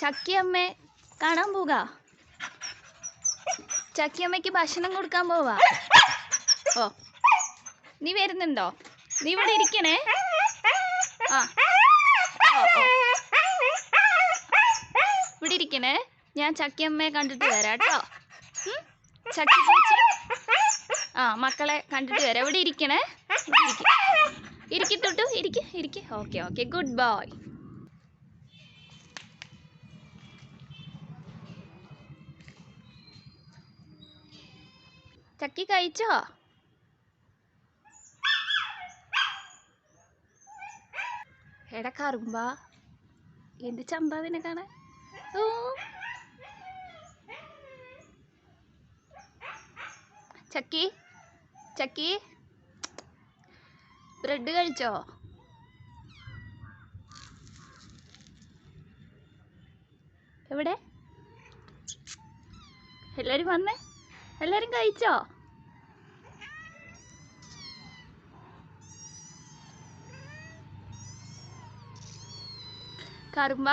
ചക്കിയമ്മേ കാണാൻ പോക. ചക്കിയമ്മയ്ക്ക് ഭക്ഷണം കൊടുക്കാൻ പോവാ. ഓ നീ വരുന്നുണ്ടോ? നീ ഇവിടെ ഇരിക്കണേ? ആ ഇവിടെ ഇരിക്കണേ? ഞാൻ ചക്കിയമ്മയെ കണ്ടിട്ട് വരാം കേട്ടോ? ചക്കി ആ മക്കളെ കണ്ടിട്ട് വരാം. ഇവിടെ ഇരിക്കണേ? ഇരിക്കും ഇരിക്ക്. ഇരിക്ക് തൊട്ടു ഇരിക്ക് ഇരിക്ക്. Okay okay. Good boy. Chakki കഴിച്ചോ എടാ കറുമ്പ. എന്ത് ചമ്പാവിനെ കാണാൻ? ഓ. ചക്കി ചക്കി. ബ്രെഡ് കഴിച്ചോ? എവിടെ? എല്ലാരും വന്നേ? എല്ലാരും കഴിച്ചോ? കറുമ്പ?